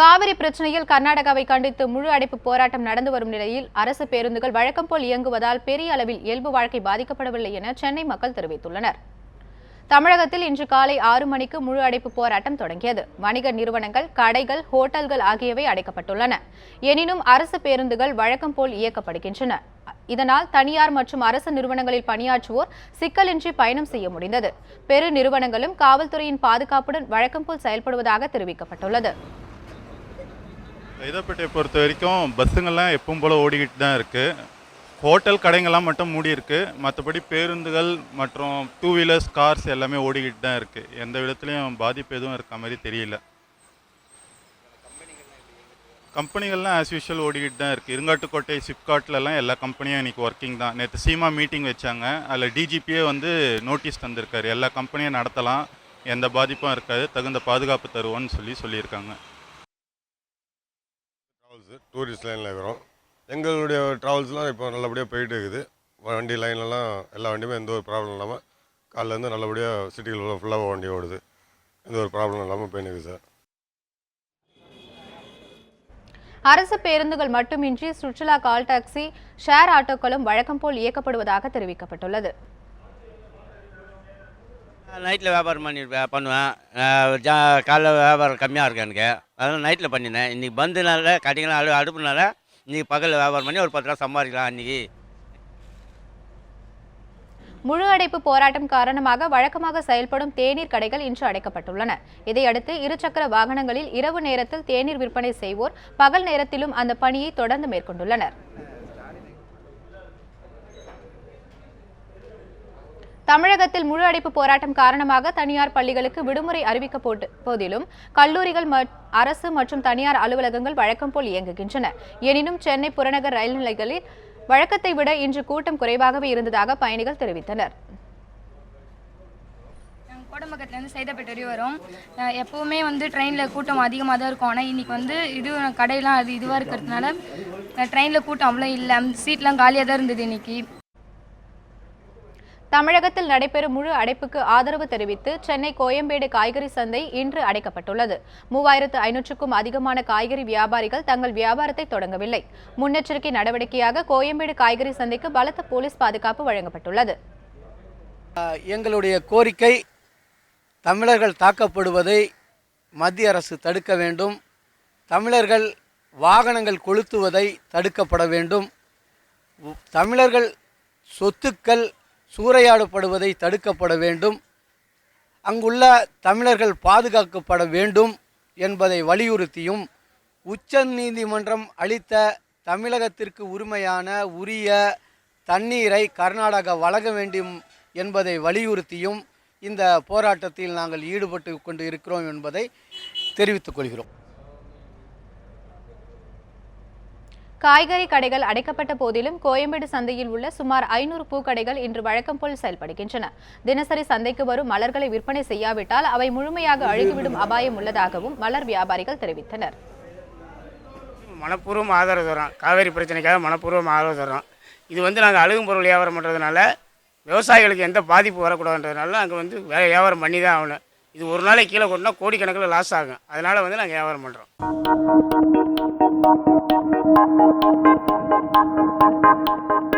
காவிரி பிரச்சனையில் கர்நாடகாவை கண்டித்து முழு அடைப்பு போராட்டம் நடந்து வரும் நிலையில் அரசு பேருந்துகள் வழக்கம் போல் இயங்குவதால் பெரிய அளவில் இயல்பு வாழ்க்கை பாதிக்கப்படவில்லை என சென்னை மக்கள் தெரிவித்துள்ளனர். தமிழகத்தில் இன்று காலை ஆறு மணிக்கு முழு அடைப்பு போராட்டம் தொடங்கியது. வணிக நிறுவனங்கள் கடைகள் ஹோட்டல்கள் ஆகியவை அடைக்கப்பட்டுள்ளன. எனினும் அரசு பேருந்துகள் வழக்கம் போல் இயக்கப்படுகின்றன. இதனால் தனியார் மற்றும் அரசு நிறுவனங்களில் பணியாற்றுவோர் சிக்கலின்றி பயணம் செய்ய முடிந்தது. பெரு நிறுவனங்களும் காவல்துறையின் பாதுகாப்புடன் வழக்கம் போல் செயல்படுவதாக தெரிவிக்கப்பட்டுள்ளது. சைதாப்பேட்டையை பொறுத்த வரைக்கும் பஸ்ஸுங்கள்லாம் எப்பவும் போல் ஓடிக்கிட்டு தான் இருக்குது ஹோட்டல் கடைங்கள்லாம் மட்டும் மூடி இருக்குது மற்றபடி பேருந்துகள் மற்றும் டூ வீலர்ஸ் கார்ஸ் எல்லாமே ஓடிக்கிட்டு தான் இருக்குது எந்த விதத்துலையும் பாதிப்பு எதுவும் இருக்க மாதிரி தெரியல. கம்பெனிகள்லாம் ஆஸ் யூஷுவல் ஓடிக்கிட்டு தான் இருக்குது இருங்காட்டுக்கோட்டை சிப்காட்லலாம் எல்லா கம்பெனியும் இன்றைக்கி ஒர்க்கிங் தான். நேற்று சீமா மீட்டிங் வச்சாங்க. அதில் டிஜிபியே வந்து நோட்டீஸ் தந்திருக்காரு. எல்லா கம்பெனியும் நடத்தலாம். எந்த பாதிப்பும் இருக்காது. தகுந்த பாதுகாப்பு தருவோன்னு சொல்லி சொல்லியிருக்காங்க. ட்ராவல்ஸு டூரிஸ்ட் லைனில் இருக்கிறோம். எங்களுடைய ட்ராவல்ஸ்லாம் இப்போ நல்லபடியாக போயிட்டு இருக்குது. வண்டி லைன்லலாம் எல்லா வண்டியுமே எந்த ஒரு ப்ராப்ளம் இல்லாமல் காலைலேருந்து நல்லபடியாக சிட்டிகள் ஃபுல்லாக வண்டி ஓடுது. எந்த ஒரு ப்ராப்ளம் இல்லாமல் போயினுக்குது சார் அரசு பேருந்துகள் மட்டுமின்றி சுற்றுலா கால் டாக்ஸி ஷேர் ஆட்டோக்களும் வழக்கம் போல் இயக்கப்படுவதாக தெரிவிக்கப்பட்டுள்ளது. நைட்டில் வியாபாரம் பண்ணி பண்ணுவேன். ஜா காலைல வியாபாரம் கம்மியாக இருக்கு எனக்கு. அதனால் நைட்டில் பண்ணினேன். இன்றைக்கி பந்துனால கட்டிங்கலாம் அடு அடுப்புனால இன்றைக்கி பகலில் வியாபாரம் பண்ணி ஒரு பத்து ரூபா சம்பாதிக்கலாம் அன்றைக்கி முழு அடைப்பு போராட்டம் காரணமாக வழக்கமாக செயல்படும் தேநீர் கடைகள் இன்று அடைக்கப்பட்டுள்ளன. இதையடுத்து இருசக்கர வாகனங்களில் இரவு நேரத்தில் தேநீர் விற்பனை செய்வோர் பகல் நேரத்திலும் அந்த பணியை தொடர்ந்து மேற்கொண்டுள்ளனர். தமிழகத்தில் முழு அடைப்பு போராட்டம் காரணமாக தனியார் பள்ளிகளுக்கு விடுமுறை அறிவிக்க போதிலும் கல்லூரிகள் அரசு மற்றும் தனியார் அலுவலகங்கள் வழக்கம் போல் இயங்குகின்றன. எனினும் சென்னை புறநகர் ரயில் நிலையங்களில் வழக்கத்தை விட இன்று கூட்டம் குறைவாகவே இருந்ததாக பயணிகள் தெரிவித்தனர். கோடம்பக்கத்துலேருந்து சைதாப்பேட்டை வரையும் வரோம். எப்போவுமே வந்து ட்ரெயினில் கூட்டம் அதிகமாக தான் இருக்கும். ஆனால் இன்றைக்கி வந்து இது கடையெல்லாம் அது இதுவாக இருக்கிறதுனால ட்ரெயினில் கூட்டம் அவ்வளோ இல்லை. சீட்லாம் காலியாக தான் இருந்தது இன்னைக்கு. தமிழகத்தில் நடைபெறும் முழு அடைப்புக்கு ஆதரவு தெரிவித்து சென்னை கோயம்பேடு காய்கறி சந்தை இன்று அடைக்கப்பட்டுள்ளது. மூவாயிரத்து ஐநூற்றுக்கும் அதிகமான காய்கறி வியாபாரிகள் தங்கள் வியாபாரத்தை தொடங்கவில்லை. முன்னெச்சரிக்கை நடவடிக்கையாக கோயம்பேடு காய்கறி சந்தைக்கு பலத்த போலீஸ் பாதுகாப்பு வழங்கப்பட்டுள்ளது. எங்களுடைய கோரிக்கை தமிழர்கள் தாக்கப்படுவதை மத்திய அரசு தடுக்க வேண்டும். தமிழர்கள் வாகனங்கள் கொளுத்துவதை தடுக்கப்பட வேண்டும். தமிழர்கள் சொத்துக்கள் சூறையாடப்படுவதை தடுக்கப்பட வேண்டும். அங்குள்ள தமிழர்கள் பாதுகாக்கப்பட வேண்டும் என்பதை வலியுறுத்தியும் உச்ச நீதிமன்றம் அளித்த தமிழகத்திற்கு உரிமையான உரிய தண்ணீரை கர்நாடகா வழங்க வேண்டும் என்பதை வலியுறுத்தியும் இந்த போராட்டத்தில் நாங்கள் ஈடுபட்டு கொண்டு இருக்கிறோம் என்பதை தெரிவித்துக் கொள்கிறோம். காய்கறி கடைகள் அடைக்கப்பட்ட போதிலும் கோயம்பேடு சந்தையில் உள்ள சுமார் ஐநூறு பூக்கடைகள் இன்று வழக்கம் போல் செயல்படுகின்றன. தினசரி சந்தைக்கு வரும் மலர்களை விற்பனை செய்யாவிட்டால் அவை முழுமையாக அழுகிவிடும் அபாயம் உள்ளதாகவும் மலர் வியாபாரிகள் தெரிவித்தனர். மனப்பூர்வம் ஆதரவு தரோம் காவேரி பிரச்சனைக்காக மனப்பூர்வம் ஆதரவு தரோம் இது வந்து நாங்கள் அழுகும் பொருள் வியாபாரம் பண்ணுறதுனால விவசாயிகளுக்கு எந்த பாதிப்பு வரக்கூடாதுன்றதுனால நாங்கள் வந்து வேறு வியாபாரம் பண்ணி தான் ஆகணும். இது ஒரு நாளைக்கு கீழே கொண்டா கோடிக்கணக்கில் லாஸ் ஆகும். அதனால் வந்து நாங்கள் வியாபாரம் பண்ணுறோம் Thank you.